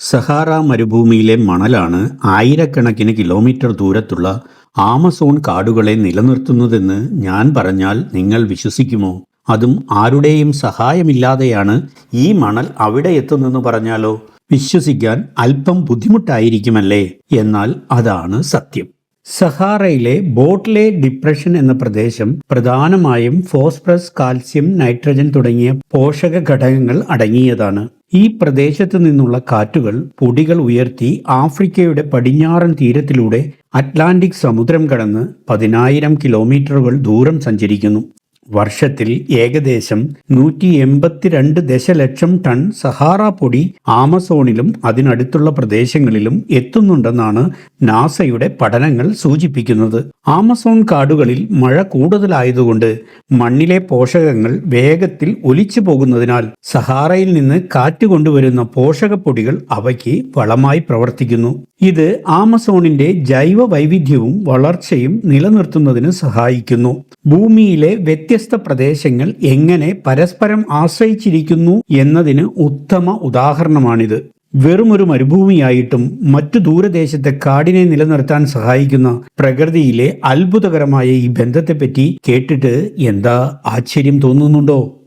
Sahara മരുഭൂമിയിലെ മണലാണ് ആയിരക്കണക്കിന് kilometre ദൂരത്തുള്ള Amazon കാടുകളെ നിലനിർത്തുന്നതെന്ന് ഞാൻ പറഞ്ഞാൽ നിങ്ങൾ വിശ്വസിക്കുമോ? അതും ആരുടെയും സഹായമില്ലാതെയാണ് ഈ മണൽ അവിടെ എത്തുന്നെന്ന് പറഞ്ഞാലോ? വിശ്വസിക്കാൻ അല്പം ബുദ്ധിമുട്ടായിരിക്കുമല്ലേ? എന്നാൽ അതാണ് സത്യം. സഹാറയിലെ ബോട്ട്ലെ ഡിപ്രഷൻ എന്ന പ്രദേശം പ്രധാനമായും ഫോസ്ഫറസ് കാൽസ്യം നൈട്രജൻ തുടങ്ങിയ പോഷക ഘടകങ്ങൾ അടങ്ങിയതാണ്. ഈ പ്രദേശത്ത് നിന്നുള്ള കാറ്റുകൾ പൊടികൾ ഉയർത്തി ആഫ്രിക്കയുടെ പടിഞ്ഞാറൻ തീരത്തിലൂടെ അറ്റ്ലാന്റിക് സമുദ്രം കടന്ന് പതിനായിരം കിലോമീറ്ററുകൾ ദൂരം സഞ്ചരിക്കുന്നു. വർഷത്തിൽ ഏകദേശം നൂറ്റി എൺപത്തിരണ്ട് ദശലക്ഷം ടൺ സഹാറ പൊടി ആമസോണിലും അതിനടുത്തുള്ള പ്രദേശങ്ങളിലും എത്തുന്നുണ്ടെന്നാണ് നാസയുടെ പഠനങ്ങൾ സൂചിപ്പിക്കുന്നത്. ആമസോൺ കാടുകളിൽ മഴ കൂടുതലായതുകൊണ്ട് മണ്ണിലെ പോഷകങ്ങൾ വേഗത്തിൽ ഒലിച്ചു പോകുന്നതിനാൽ സഹാറയിൽ നിന്ന് കാറ്റ് കൊണ്ടുവരുന്ന പോഷകപ്പൊടികൾ അവയ്ക്ക് വളമായി പ്രവർത്തിക്കുന്നു. ഇത് ആമസോണിന്റെ ജൈവ വൈവിധ്യവും വളർച്ചയും നിലനിർത്തുന്നതിന് സഹായിക്കുന്നു. ഭൂമിയിലെ വ്യത്യസ്ത പ്രദേശങ്ങൾ എങ്ങനെ പരസ്പരം ആശ്രയിച്ചിരിക്കുന്നു എന്നതിന് ഉത്തമ ഉദാഹരണമാണിത്. വെറുമൊരു മരുഭൂമിയായിട്ടും മറ്റു ദൂരദേശത്തെ കാടിനെ നിലനിർത്താൻ സഹായിക്കുന്ന പ്രകൃതിയിലെ അത്ഭുതകരമായ ഈ ബന്ധത്തെപ്പറ്റി കേട്ടിട്ട് എന്താ ആശ്ചര്യം തോന്നുന്നുണ്ടോ?